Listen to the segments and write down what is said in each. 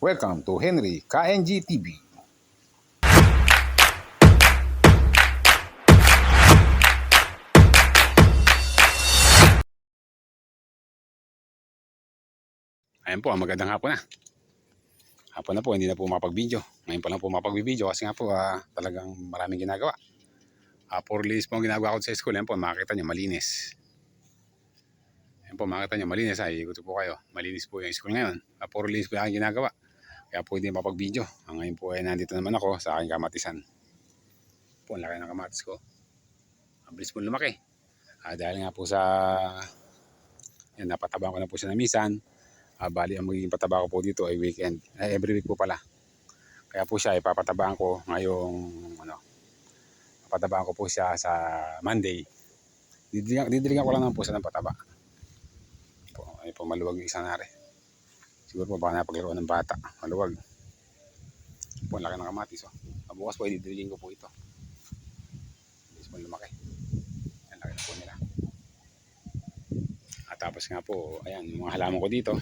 Welcome to Henry KNG TV. Ayan po, magandang hapon na. Hapon na po, hindi na po mapag-video. Ngayon pa lang po mapag-video kasi nga po ah, talagang maraming ginagawa. Uh, for release po ang ginagawa ko sa school. Ayan po, makikita nyo, malinis. Ayan po, makikita nyo, malinis. Ay, ikot po kayo. Malinis po yung school ngayon. Uh, for release po yung ginagawa. Kaya po hindi mapag-video. Ah, ngayon po ay nandito naman ako sa aking kamatisan. Po, ang laki ng kamatis ko. Ang bilis po lumaki. Ah, dahil nga po sa... Yan, napatabang ko na po siya ng misan. Ah, bali, ang magiging pataba ko po dito ay weekend. Ay, every week po pala. Kaya po siya, ipapatabaan ko ngayong, ano, papatabaan ko po siya sa Monday. Didiligan, didiligan ko lang po siya ng pataba. Po, ay po, maluwag yung isang nari. Siguro po baka napaglaro ng bata. Maluwag. Po, ang laki ng kamatis. Oh. Ah, Bukas po, didiligan ko po ito. Bilis po lumaki. Ang laki na po nila. At tapos nga po, ayan, yung mga halaman ko dito.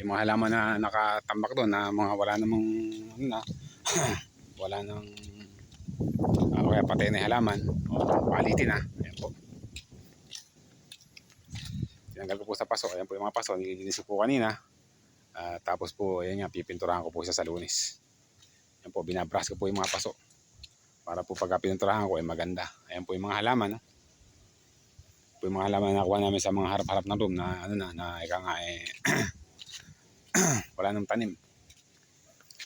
Yung mga halaman na nakatambak doon na mga wala namang ano na, wala nang ah, kaya patay na halaman o palitin na. Ayan po. Tinanggal ko po sa paso. Ayan po yung mga paso. Nililinis ko po kanina. Ah, tapos po, ayan nga, pipinturahan ko po siya sa lunis. Ayan po, binabras ko po yung mga paso. Para po pagka pininturahan ko ay maganda. Ayan po yung mga halaman. No? po yung mga halaman na nakuha namin sa mga harap-harap ng room na ano na, na ika nga eh, wala nang tanim.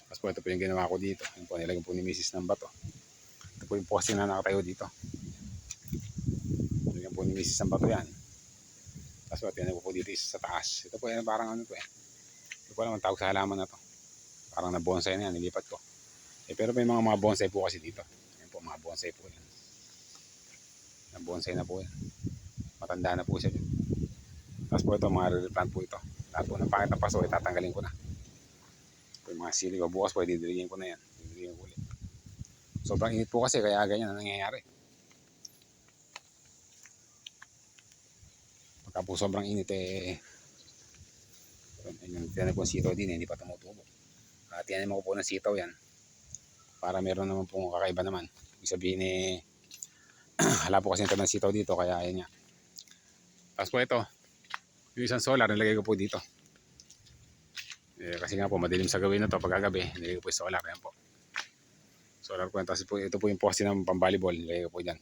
Tapos po ito po yung ginawa ko dito. Yung po nilagyan po ni Mrs. ng bato. Ito po yung poste na nakatayo dito. Nilagyan po ni Mrs. ng bato yan. Tapos po tinagyan ko po dito sa taas. Ito po yan parang ano po eh. Ito po naman tawag sa halaman na to. Parang na bonsai na yan, nilipat ko. Eh, pero may mga mga bonsai po kasi dito. Yan po mga bonsai po yan. Na bonsai na po yan matanda na po siya dyan. Tapos po ito, mga replant po ito. Lahat po ng pangit na paso, itatanggalin ko na. Po yung mga sili ko, bukas po, didiligin ko na yan. Didiligin ko ulit. Sobrang init po kasi, kaya ganyan ang nangyayari. Pagka po sobrang init, eh, yung tinan po sitaw din, eh, hindi pa tumutubo. At tinan mo ko po ng sitaw yan. Para meron naman pong kakaiba naman. Ibig sabihin eh, hala po kasi ito ng sitaw dito, kaya ayan nga. Tapos po ito, yung isang solar, nilagay ko po dito. Eh, kasi nga po, madilim sa gawin na to pagkagabi, nilagay ko po yung solar. Ayan po. Solar po yan. Tapos po, ito po yung poste ng pambalibol, nilagay ko po dyan.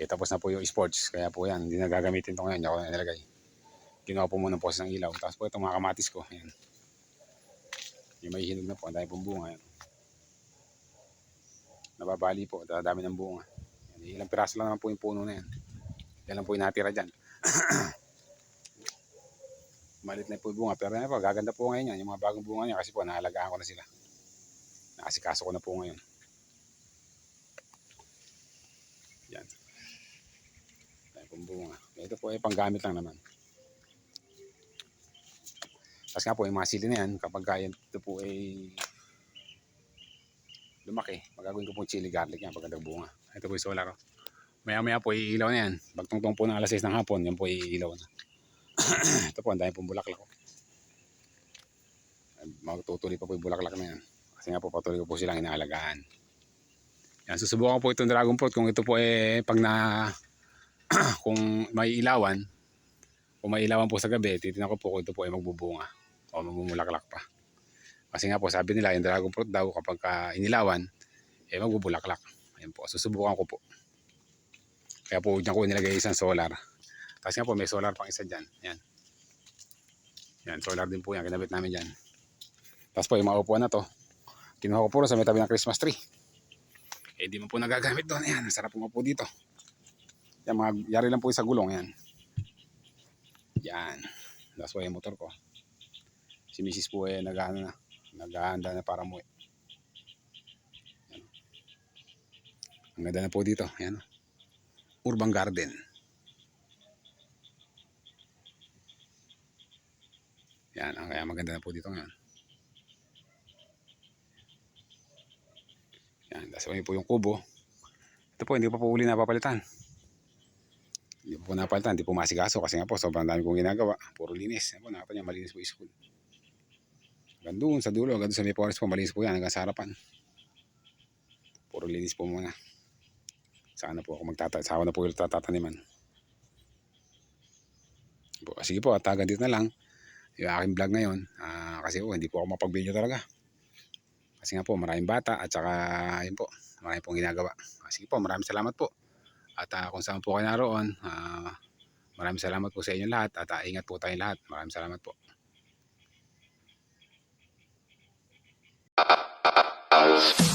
Eh, tapos na po yung sports, kaya po yan, hindi na gagamitin to ngayon, hindi ako na nilagay. Ginawa po muna poste ng ilaw. Tapos po itong mga kamatis ko, ayan. Yung may hinog na po, ang dami pong bunga. Ayan. Nababali po, dami ng bunga. Ayan, ilang piraso lang naman po yung puno na yan. Yan lang po yung natira dyan. Malit na po yung bunga. Pero yan po, gaganda po ngayon yan. Yung mga bagong bunga niya kasi po, nahalagaan ko na sila. Nakasikaso ko na po ngayon. Yan. Yan pong bunga. Ito po ay panggamit lang naman. Tapos nga po, yung mga sili na yan, kapag kaya ito po ay lumaki, magagawin ko po chili garlic yan, pagkatag bunga. Ito po yung solar ko. Maya maya po iilaw na yan. Pagtungtong po ng alas 6 ng hapon, yan po iilaw na. Ito po, ang dami pong bulaklak ko. Magtutuloy pa po yung bulaklak na yan. Kasi nga po patuloy ko po silang inaalagaan. Yan, susubukan po itong dragon fruit kung ito po eh pag na kung may ilawan, kung may ilawan po sa gabi, titignan ko po kung ito po ay magbubunga o mamumulaklak pa. Kasi nga po sabi nila yung dragon fruit daw kapag ka inilawan, eh magbubulaklak. Ayan po, susubukan ko po. Kaya po dyan ko nilagay isang solar. Tapos nga po may solar pang isa dyan. Yan. Yan, solar din po yan. Kinabit namin dyan. Tapos po yung mga upuan na to. Kinuha ko po sa may tabi ng Christmas tree. Eh di mo po nagagamit doon. Yan, ang sarap po po dito. Yan, mga yari lang po sa gulong. Yan. Yan. Tapos po yung motor ko. Si Mrs. po eh nag-ano na. Naghahanda na para muwi. Yan. Ang ganda na po dito. Yan. Urban Garden. Yan, ang kaya maganda na po dito ngayon. Yan, may po yung kubo. Ito po, hindi pa po uli napapalitan. Hindi po napalitan, hindi po masigaso kasi nga po sobrang dami kong ginagawa. Puro linis. Yan po, nakita niya, malinis po yung school. Hanggang sa dulo, hanggang sa may forest po, malinis po yan hanggang sa harapan. Puro linis po muna. Sana po ako magtata, sawa na po yung tatataniman. Po, sige po, at hanggang dito na lang yung aking vlog ngayon. Ah, kasi po, hindi po ako mapag-video talaga. Kasi nga po, maraming bata at saka, yun po, maraming pong ginagawa. Ah, Sige po, maraming salamat po. At ah, kung saan po kayo naroon, ah, maraming salamat po sa inyo lahat at ah, ingat po tayong lahat. Maraming salamat po. Mars.